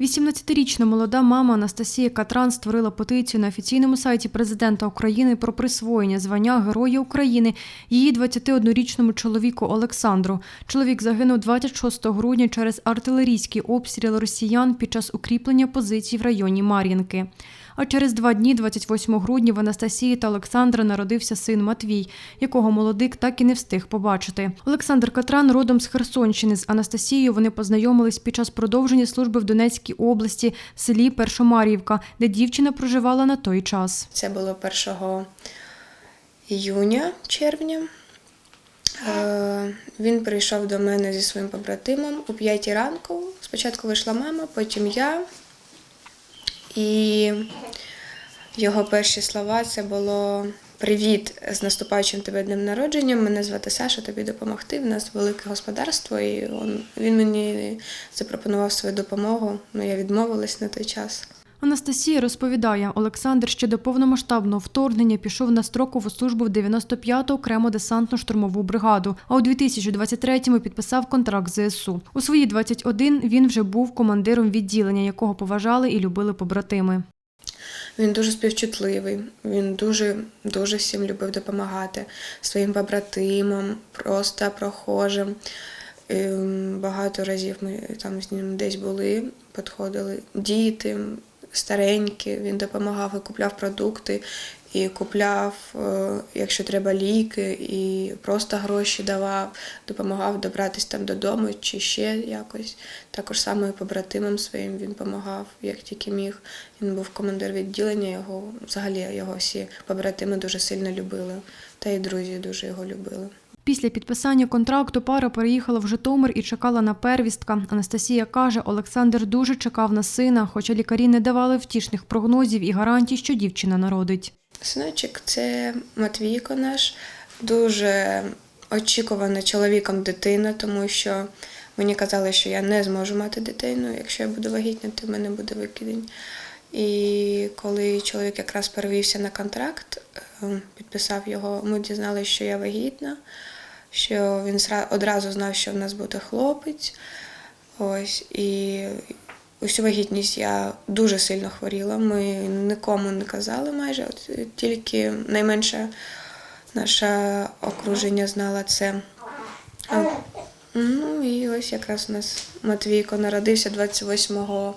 18-річна молода мама Анастасія Катран створила петицію на офіційному сайті президента України про присвоєння звання Героя України її 21-річному чоловіку Олександру. Чоловік загинув 26 грудня через артилерійський обстріл росіян під час укріплення позицій в районі Мар'їнки. А через два дні, 28 грудня, в Анастасії та Олександра народився син Матвій, якого молодик так і не встиг побачити. Олександр Катран родом з Херсонщини. З Анастасією вони познайомились під час продовження служби в Донецькій області, селі Першомар'ївка, де дівчина проживала на той час. Це було 1 іюня, червня. Е, Він прийшов до мене зі своїм побратимом о 5 ранку. Спочатку вийшла мама, потім я. І його перші слова це було Привіт з наступаючим тебе днем народження. Мене звати Саша, тобі допомогти. В нас велике господарство, і він мені запропонував свою допомогу. Ну я відмовилась на той час. Анастасія розповідає, Олександр ще до повномасштабного вторгнення пішов на строкову службу в 95-ту окрему десантно-штурмову бригаду, а у 2023-му підписав контракт з ЗСУ. У свої 21 він вже був командиром відділення, якого поважали і любили побратими. Він дуже співчутливий, він дуже дуже всім любив допомагати своїм побратимам, просто прохожим. Багато разів ми там з ним десь були, підходили діти, старенькі. Він допомагав і купляв продукти, і купляв, е, якщо треба, ліки, і просто гроші давав, допомагав добратися там додому чи ще якось. Також саме і побратимам своїм він допомагав, як тільки міг. Він був командир відділення, його взагалі його всі побратими дуже сильно любили, та й друзі дуже його любили. Після підписання контракту пара переїхала в Житомир і чекала на первістка. Анастасія каже, Олександр дуже чекав на сина, хоча лікарі не давали втішних прогнозів і гарантій, що дівчина народить. Синочок це Матвійко наш, дуже очікувана чоловіком дитина, тому що мені казали, що я не зможу мати дитину. Якщо я буду вагітна, то в мене буде викидень. І коли чоловік якраз перевівся на контракт, е, підписав його, ми дізналися, що я вагітна, що він одразу знав, що в нас буде хлопець. Ось і усю вагітність я дуже сильно хворіла. Ми нікому не казали майже, от тільки найменше наше окруження знало це. Ну і ось якраз у нас Матвійко народився 28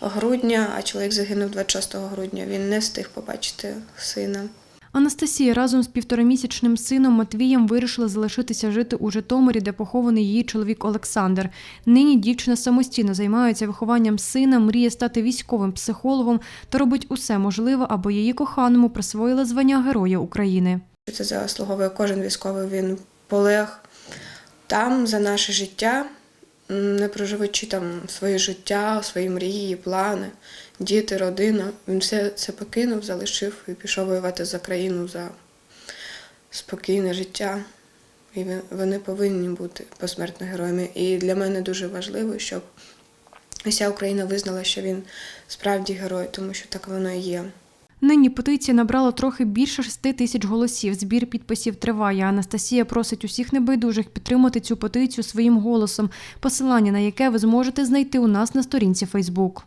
грудня, а чоловік загинув 26 грудня. Він не встиг побачити сина. Анастасія разом з півторамісячним сином Матвієм вирішила залишитися жити у Житомирі, де похований її чоловік Олександр. Нині дівчина самостійно займається вихованням сина, мріє стати військовим психологом та робить усе можливе, аби її коханому присвоїли звання Героя України. Це заслуговує кожен військовий. Він полег там за наше життя, не проживаючи там своє життя, свої мрії, плани, діти, родина. Він все це покинув, залишив і пішов воювати за країну, за спокійне життя. І вони повинні бути посмертно героями. І для мене дуже важливо, щоб вся Україна визнала, що він справді герой, тому що так воно і є. Нині петиція набрала трохи більше 6 тисяч голосів. Збір підписів триває. Анастасія просить усіх небайдужих підтримати цю петицію своїм голосом, посилання на яке ви зможете знайти у нас на сторінці Фейсбук.